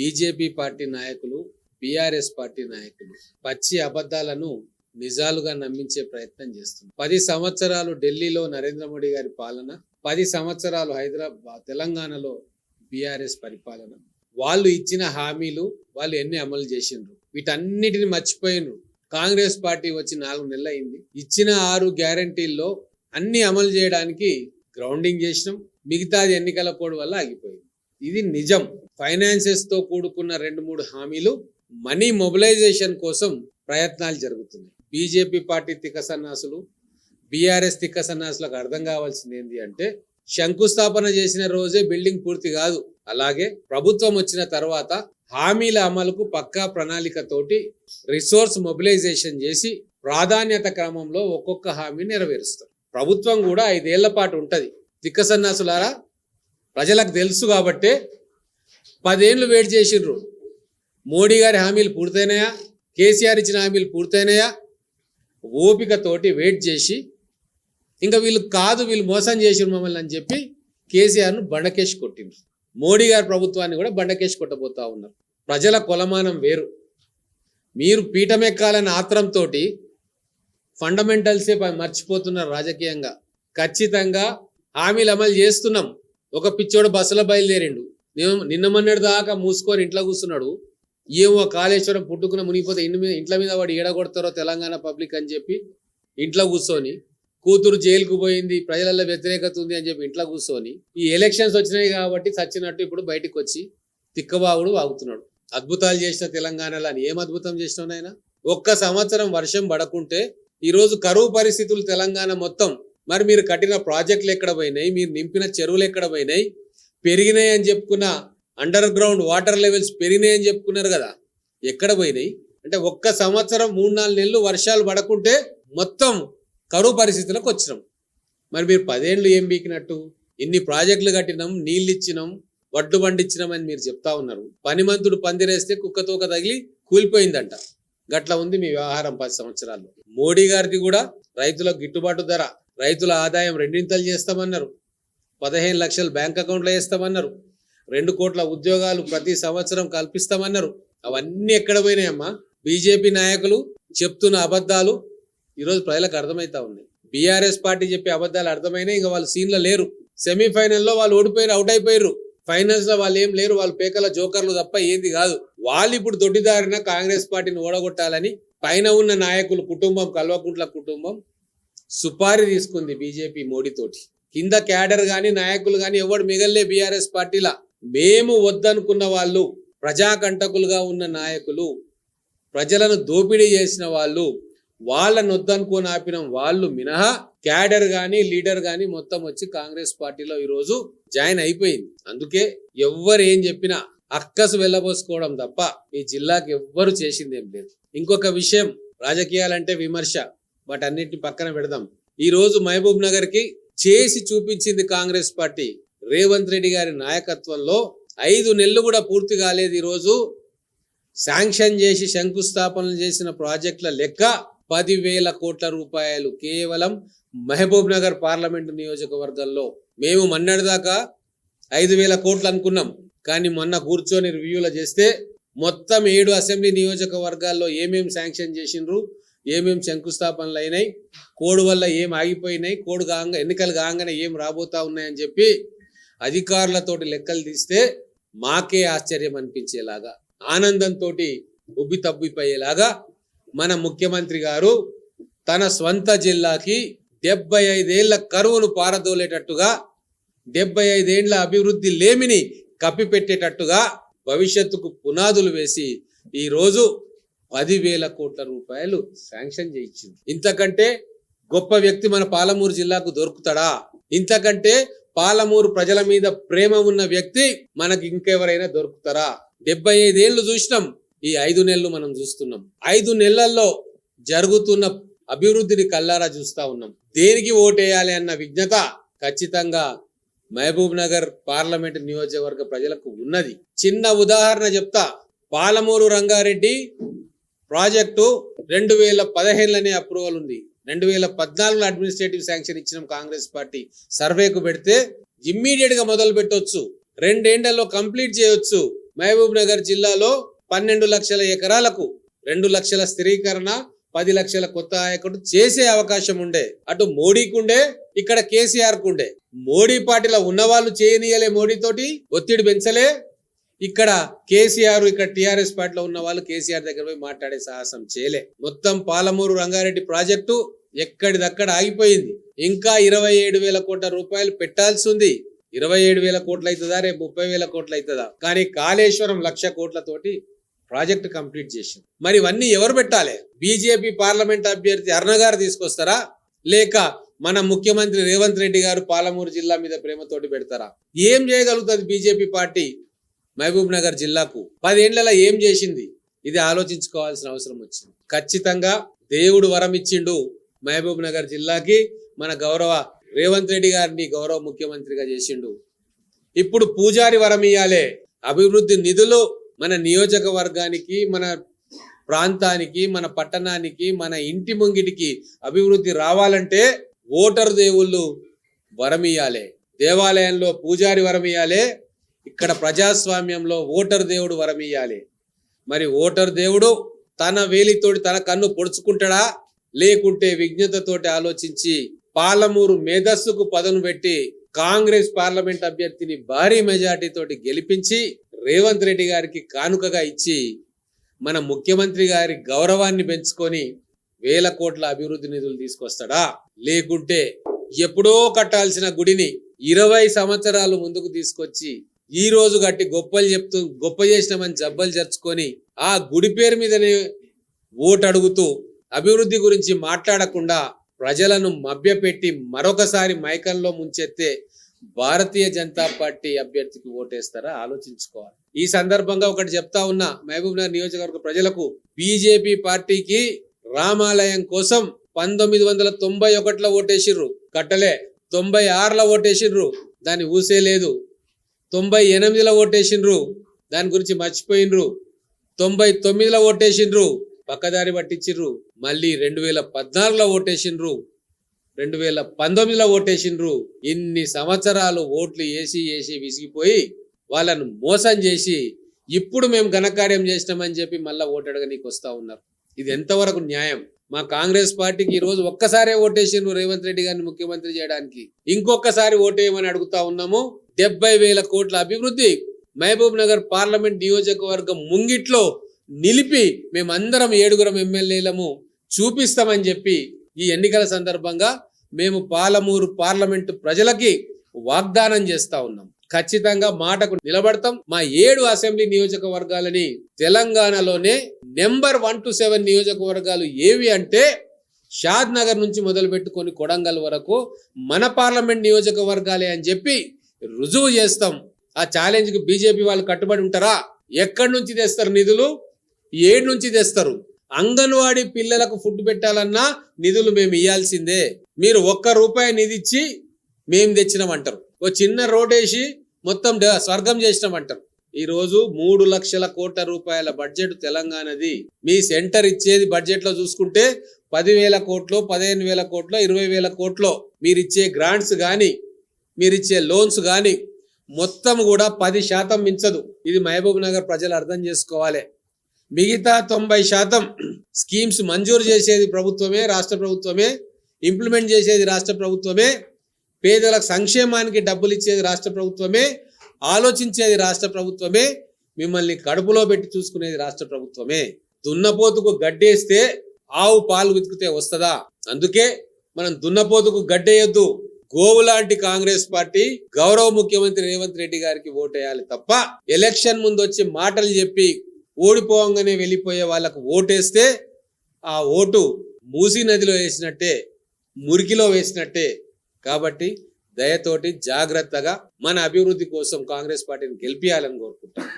BJP party నాయకులు BRS party నాయకులు పచ్చి అబద్ధాలను నిజాలుగా నమ్మించే ప్రయత్నం చేస్తుంది పది సంవత్సరాలు ఢిల్లీలో నరేంద్ర మోడీ గారి పాలన పది సంవత్సరాలు హైదరాబాద్ తెలంగాణలో బీఆర్ఎస్ పరిపాలన. వాళ్ళు ఇచ్చిన హామీలు వాళ్ళు ఎన్ని అమలు చేసిండ్రు? వీటన్నిటిని మర్చిపోయినరు కాంగ్రెస్ పార్టీ వచ్చి నాలుగు నెలలు అయింది ఇచ్చిన ఆరు గ్యారంటీల్లో అన్ని అమలు చేయడానికి గ్రౌండింగ్ చేసినాం. మిగతాది ఎన్నికల కోడ్ వల్ల ఆగిపోయింది. ఇది నిజం. ఫైనాన్సెస్తో కూడుకున్న రెండు మూడు హామీలు మనీ మొబిలైజేషన్ కోసం ప్రయత్నాలు జరుగుతున్నాయి. బీజేపీ పార్టీ తిక్క సన్నాసులు బీఆర్ఎస్ తిక్క సన్నాసులకు అర్థం కావాల్సింది ఏంటి అంటే శంకుస్థాపన చేసిన రోజే బిల్డింగ్ పూర్తి కాదు. అలాగే ప్రభుత్వం వచ్చిన తర్వాత హామీల అమలుకు పక్కా ప్రణాళికతోటి రిసోర్స్ మొబిలైజేషన్ చేసి ప్రాధాన్యత క్రమంలో ఒక్కొక్క హామీ నెరవేరుస్తారు. ప్రభుత్వం కూడా ఐదేళ్ళ పాటు ఉంటది. తిక్క సన్నాసులారా ప్రజలకు తెలుసు కాబట్టే పదేళ్ళు వెయిట్ చేసిండ్రు. మోడీ గారి హామీలు పూర్తయినాయా? కేసీఆర్ ఇచ్చిన హామీలు పూర్తయినాయా? ఓపికతోటి వెయిట్ చేసి ఇంకా వీళ్ళు కాదు వీళ్ళు మోసం చేసిండ్రు మమ్మల్ని అని చెప్పి కేసీఆర్ను బండకేసి కొట్టిండ్రు. మోడీ గారి ప్రభుత్వాన్ని కూడా బండకేసి కొట్టబోతా ఉన్నారు. ప్రజల కొలమానం వేరు. మీరు పీఠమెక్కాలని ఆత్రంతో ఫండమెంటల్సే మర్చిపోతున్నారు రాజకీయంగా. ఖచ్చితంగా హామీలు అమలు చేస్తున్నాం. ఒక పిచ్చోడు బస్సులో బయలుదేరిండు. నేను నిన్న మొన్నటి దాకా మూసుకొని ఇంట్లో కూర్చున్నాడు. ఏమో కాళేశ్వరం పుట్టుకున్న మునిగిపోతే ఇంటి మీద ఇంట్ల మీద వాడు ఏడగొడతారో తెలంగాణ పబ్లిక్ అని చెప్పి ఇంట్లో కూర్చొని కూతురు జైలుకు పోయింది ప్రజలలో వ్యతిరేకత ఉంది అని చెప్పి ఇంట్లో కూర్చొని ఈ ఎలక్షన్స్ వచ్చినాయి కాబట్టి చచ్చినట్టు ఇప్పుడు బయటికి వచ్చి తిక్కబావుడు వాగుతున్నాడు. అద్భుతాలు చేసిన తెలంగాణలో అని ఏం అద్భుతం చేసినావు నాయన? ఒక్క సంవత్సరం వర్షం పడకుంటే ఈరోజు కరువు పరిస్థితులు తెలంగాణ మొత్తం. మరి మీరు కట్టిన ప్రాజెక్టులు ఎక్కడ పోయినాయి? మీరు నింపిన చెరువులు ఎక్కడ పోయినాయి? పెరిగినాయని చెప్పుకున్న అండర్ గ్రౌండ్ వాటర్ లెవెల్స్ పెరిగినాయని చెప్పుకున్నారు కదా. ఎక్కడ పోయినాయి? అంటే ఒక్క సంవత్సరం మూడు నాలుగు నెలలు వర్షాలు పడకుంటే మొత్తం కరువు పరిస్థితులకు వచ్చినాం. మరి మీరు పదేళ్ళు ఏం బీకినట్టు ఇన్ని ప్రాజెక్టులు కట్టినాం? నీళ్ళు ఇచ్చినాం? వడ్లు పండించినాం అని మీరు చెప్తా ఉన్నారు. పనిమంతుడు పందిరేస్తే కుక్కతోక తగిలి కూలిపోయిందంట. గట్లా ఉంది మీ వ్యవహారం పది సంవత్సరాల్లో. మోడీ గారిది కూడా రైతులకు గిట్టుబాటు ధర రైతుల ఆదాయం రెండింతలు చేస్తామన్నారు. పదిహేను లక్షలు బ్యాంక్ అకౌంట్లో వేస్తామన్నారు. రెండు కోట్ల ఉద్యోగాలు ప్రతి సంవత్సరం కల్పిస్తామన్నారు. అవన్నీ ఎక్కడ పోయినాయమ్మా? బీజేపీ నాయకులు చెప్తున్న అబద్ధాలు ఈరోజు ప్రజలకు అర్థమవుతా ఉన్నాయి. బీఆర్ఎస్ పార్టీ చెప్పే అబద్ధాలు అర్థమైనా ఇంకా వాళ్ళు సీన్లో లేరు. సెమీఫైనల్లో వాళ్ళు ఓడిపోయారు అవుట్ అయిపోయారు. ఫైనల్స్లో వాళ్ళు ఏం లేరు వాళ్ళు పేకల జోకర్లు తప్ప ఏంది కాదు. వాళ్ళు ఇప్పుడు దొడ్డిదారిన కాంగ్రెస్ పార్టీని ఓడగొట్టాలని పైన ఉన్న నాయకులు కుటుంబం కల్వకుంట్ల కుటుంబం సుపారీ తీసుకుంది బీజేపీ మోడీతోటి. కింద క్యాడర్ గాని నాయకులు గాని ఎవడు మిగల్లే బీఆర్ఎస్ పార్టీలా? మేము వద్దనుకున్న వాళ్ళు ప్రజాకంటకులుగా ఉన్న నాయకులు ప్రజలను దోపిడీ చేసిన వాళ్ళు వాళ్ళని వద్దనుకొని ఆపిన వాళ్ళు మినహా క్యాడర్ గాని లీడర్ గాని మొత్తం వచ్చి కాంగ్రెస్ పార్టీలో ఈరోజు జాయిన్ అయిపోయింది. అందుకే ఎవ్వరు ఏం చెప్పినా అక్కసు వెళ్ళబోసుకోవడం తప్ప ఈ జిల్లాకి ఎవ్వరు చేసింది ఏం లేదు. ఇంకొక విషయం రాజకీయాలంటే విమర్శ వాటన్నిటిని పక్కన పెడదాం. ఈ రోజు మహబూబ్ నగర్కి చేసి చూపించింది కాంగ్రెస్ పార్టీ. రేవంత్ రెడ్డి గారి నాయకత్వంలో ఐదు నెలలు కూడా పూర్తి కాలేదు ఈరోజు. శాంక్షన్ చేసి శంకుస్థాపనలు చేసిన ప్రాజెక్టుల లెక్క పదివేల కోట్ల రూపాయలు కేవలం మహబూబ్ నగర్ పార్లమెంటు నియోజకవర్గంలో. మేము మొన్నటిదాకా ఐదు వేల కోట్లు అనుకున్నాం. కానీ మొన్న కూర్చొని రివ్యూలో చేస్తే మొత్తం ఏడు అసెంబ్లీ నియోజకవర్గాల్లో ఏమేమి శాంక్షన్ చేసిండ్రు? ఏమేం శంకుస్థాపనలు అయినాయి కోడ్ వల్ల ఏం ఆగిపోయినాయి కోడ్ కాగా ఎన్నికలు కాగానే ఏం రాబోతా ఉన్నాయని చెప్పి అధికారులతోటి లెక్కలు తీస్తే మాకే ఆశ్చర్యం అనిపించేలాగా ఆనందంతో ఉబ్బి తబ్బిపోయేలాగా మన ముఖ్యమంత్రి గారు తన స్వంత జిల్లాకి డెబ్బై ఐదేళ్ళ కరువును పారదోలేటట్టుగా డెబ్బై ఐదేండ్ల అభివృద్ధి లేమిని కప్పిపెట్టేటట్టుగా భవిష్యత్తుకు పునాదులు వేసి ఈరోజు పదివేల కోట్ల రూపాయలు శాంక్షన్ చేయించింది. ఇంతకంటే గొప్ప వ్యక్తి మన పాలమూరు జిల్లాకు దొరుకుతాడా? ఇంతకంటే పాలమూరు ప్రజల మీద ప్రేమ ఉన్న వ్యక్తి మనకి ఇంకెవరైనా దొరుకుతారా? డెబ్బై ఐదేళ్ళు చూసినాం. ఈ ఐదు నెలలు మనం చూస్తున్నాం. ఐదు నెలల్లో జరుగుతున్న అభివృద్ధిని కల్లారా చూస్తా ఉన్నాం. దేనికి ఓటేయాలి అన్న విజ్ఞత ఖచ్చితంగా మహబూబ్ నగర్ పార్లమెంట్ నియోజకవర్గ ప్రజలకు ఉన్నది. చిన్న ఉదాహరణ చెప్తా. పాలమూరు రంగారెడ్డి ప్రాజెక్టు రెండు వేల పదిహేనులోనే అప్రూవల్ ఉంది. రెండు వేల పద్నాలుగులో అడ్మినిస్ట్రేటివ్ శాంక్షన్ ఇచ్చిన కాంగ్రెస్ పార్టీ సర్వేకు పెడితే ఇమ్మీడియట్గా మొదలు పెట్టొచ్చు. రెండేండ్లలో కంప్లీట్ చేయొచ్చు. మహబూబ్ నగర్ జిల్లాలో పన్నెండు లక్షల ఎకరాలకు రెండు లక్షల స్థిరీకరణ పది లక్షల కొత్త ఆయకట్టు చేసే అవకాశం ఉండే. అటు మోడీకుండే ఇక్కడ కేసీఆర్ కుండే. మోడీ పార్టీలో ఉన్న వాళ్ళు చేయనీయలే మోడీ తోటి ఒత్తిడి పెంచలే. ఇక్కడ కేసీఆర్ ఇక్కడ టీఆర్ఎస్ పార్టీలో ఉన్న వాళ్ళు కేసీఆర్ దగ్గర పోయి మాట్లాడే సాహసం చేయలే. మొత్తం పాలమూరు రంగారెడ్డి ప్రాజెక్టు ఎక్కడిదక్కడ ఆగిపోయింది. ఇంకా ఇరవై ఏడు వేల కోట్ల రూపాయలు పెట్టాల్సి ఉంది. ఇరవై ఏడు వేల కోట్లు అవుతుందా రేపు ముప్పై వేల కోట్లు అవుతుందా కానీ కాళేశ్వరం లక్ష కోట్లతోటి ప్రాజెక్ట్ కంప్లీట్ చేసింది. మరి ఇవన్నీ ఎవరు పెట్టాలి? బీజేపీ పార్లమెంట్ అభ్యర్థి అర్ణగారు తీసుకొస్తారా? లేక మన ముఖ్యమంత్రి రేవంత్ రెడ్డి గారు పాలమూరు జిల్లా మీద ప్రేమతోటి పెడతారా? ఏం చేయగలుగుతుంది బీజేపీ పార్టీ? మహబూబ్ నగర్ జిల్లాకు పదేళ్ళలో ఏం చేసింది? ఇది ఆలోచించుకోవాల్సిన అవసరం వచ్చింది. ఖచ్చితంగా దేవుడు వరం ఇచ్చిండు మహబూబ్ నగర్ జిల్లాకి. మన గౌరవ రేవంత్ రెడ్డి గారిని గౌరవ ముఖ్యమంత్రిగా చేసిండు. ఇప్పుడు పూజారి వరం ఇయ్యాలే. అభివృద్ధి నిధులు మన నియోజకవర్గానికి మన ప్రాంతానికి మన పట్టణానికి మన ఇంటి ముంగిటికి అభివృద్ధి రావాలంటే ఓటరు దేవుళ్ళు వరం ఇయ్యాలే. దేవాలయంలో పూజారి వరం ఇయ్యాలే. ఇక్కడ ప్రజాస్వామ్యంలో ఓటర్ దేవుడు వరం ఇయ్యాలి మరి ఓటర్ దేవుడు తన వేలితోటి తన కన్ను పొడుచుకుంటాడా? లేకుంటే విజ్ఞతతోటి ఆలోచించి పాలమూరు మేధస్సుకు పదను పెట్టి కాంగ్రెస్ పార్లమెంట్ అభ్యర్థిని భారీ మెజార్టీతోటి గెలిపించి రేవంత్ రెడ్డి గారికి కానుకగా ఇచ్చి మన ముఖ్యమంత్రి గారి గౌరవాన్ని పెంచుకొని వేల కోట్ల అభివృద్ధి నిధులు తీసుకొస్తాడా? లేకుంటే ఎప్పుడో కట్టాల్సిన గుడిని ఇరవై సంవత్సరాలు ముందుకు తీసుకొచ్చి ఈ రోజు గట్టి గొప్పలు చెప్తూ గొప్ప చేసినామని జబ్బలు జరుచుకొని ఆ గుడి పేరు మీదనే ఓటు అడుగుతూ అభివృద్ధి గురించి మాట్లాడకుండా ప్రజలను మభ్యపెట్టి మరొకసారి మైకంలో ముంచెత్తే భారతీయ జనతా పార్టీ అభ్యర్థికి ఓటేస్తారా? ఆలోచించుకోవాలి. ఈ సందర్భంగా ఒకటి చెప్తా ఉన్నా మహబూబ్ నగర్ నియోజకవర్గ ప్రజలకు బీజేపీ పార్టీకి రామాలయం కోసం పంతొమ్మిది వందల తొంభై ఒకటిలో ఓటేసిర్రు. కట్టలే తొంభై ఆరులో ఓటేసిర్రు. దాన్ని ఊసే లేదు తొంభై ఎనిమిదిలో ఓటేసిండ్రు. దాని గురించి మర్చిపోయినరు తొంభై తొమ్మిదిలో ఓటేసిండ్రు. పక్కదారి పట్టించిండ్రు మళ్ళీ రెండు వేల పద్నాలుగులో ఓటేసిండ్రు. రెండు వేల పంతొమ్మిదిలో ఓటేసిండ్రు. ఇన్ని సంవత్సరాలు ఓట్లు వేసి వేసి విసిగిపోయి వాళ్ళను మోసం చేసి ఇప్పుడు మేము ఘనకార్యం చేసినామని చెప్పి మళ్ళీ ఓటు నీకు వస్తూ ఉన్నారు. ఇది ఎంతవరకు న్యాయం? మా కాంగ్రెస్ పార్టీకి ఈ రోజు ఒక్కసారే ఓటేసిండ్రు రేవంత్ రెడ్డి గారిని ముఖ్యమంత్రి చేయడానికి. ఇంకొకసారి ఓటేయమని అడుగుతా ఉన్నాము. డెబ్బై వేల కోట్ల అభివృద్ధి మహబూబ్ నగర్ పార్లమెంట్ నియోజకవర్గం ముంగిట్లో నిలిపి మేమందరం ఏడుగురం ఎమ్మెల్యేలము చూపిస్తామని చెప్పి ఈ ఎన్నికల సందర్భంగా మేము పాలమూరు పార్లమెంటు ప్రజలకి వాగ్దానం చేస్తా ఉన్నాం. ఖచ్చితంగా మాటకు నిలబడతాం. మా ఏడు అసెంబ్లీ నియోజకవర్గాలని తెలంగాణలోనే నెంబర్ వన్ టు సెవెన్ నియోజకవర్గాలు ఏవి అంటే షాద్ నగర్ నుంచి మొదలుపెట్టుకొని కొడంగల్ వరకు మన పార్లమెంట్ నియోజకవర్గాలే అని చెప్పి రుజువు చేస్తాం. ఆ ఛాలెంజ్కి బీజేపీ వాళ్ళు కట్టుబడి ఉంటారా? ఎక్కడి నుంచి తెస్తారు నిధులు? ఏడు నుంచి తెస్తారు. అంగన్వాడీ పిల్లలకు ఫుడ్ పెట్టాలన్నా నిధులు మేము ఇవ్వాల్సిందే మీరు ఒక్క రూపాయి నిధి ఇచ్చి మేము తెచ్చినామంటారు. ఓ చిన్న రోడ్ వేసి మొత్తం స్వర్గం చేసినామంటారు. ఈ రోజు మూడు లక్షల కోట్ల రూపాయల బడ్జెట్ తెలంగాణది. మీ సెంటర్ ఇచ్చేది బడ్జెట్లో చూసుకుంటే పదివేల కోట్లు పదిహేను వేల కోట్లు ఇరవై వేల కోట్లు. మీరు ఇచ్చే గ్రాంట్స్ కానీ మీరు ఇచ్చే లోన్స్ కానీ మొత్తం కూడా పది శాతం మించదు. ఇది మహబూబ్ నగర్ ప్రజలు అర్థం చేసుకోవాలి. మిగతా తొంభై శాతం స్కీమ్స్ మంజూరు చేసేది ప్రభుత్వమే రాష్ట్ర ప్రభుత్వమే. ఇంప్లిమెంట్ చేసేది రాష్ట్ర ప్రభుత్వమే. పేదల సంక్షేమానికి డబ్బులు ఇచ్చేది రాష్ట్ర ప్రభుత్వమే. ఆలోచించేది రాష్ట్ర ప్రభుత్వమే మిమ్మల్ని కడుపులో పెట్టి చూసుకునేది రాష్ట్ర ప్రభుత్వమే. దున్నపోతుకు గడ్డేస్తే ఆవు పాలు వెతికితే వస్తుందా? అందుకే మనం దున్నపోతుకు గడ్డేయొద్దు. గోవు లాంటి కాంగ్రెస్ పార్టీ గౌరవ ముఖ్యమంత్రి రేవంత్ రెడ్డి గారికి ఓటేయాలి తప్ప ఎలక్షన్ ముందు వచ్చి మాటలు చెప్పి ఓడిపోవంగానే వెళ్ళిపోయే వాళ్ళకు ఓటేస్తే ఆ ఓటు మూసీ నదిలో వేసినట్టే మురికిలో వేసినట్టే. కాబట్టి దయతోటి జాగ్రత్తగా మన అభివృద్ధి కోసం కాంగ్రెస్ పార్టీని గెలిపియాలని కోరుకుంటాం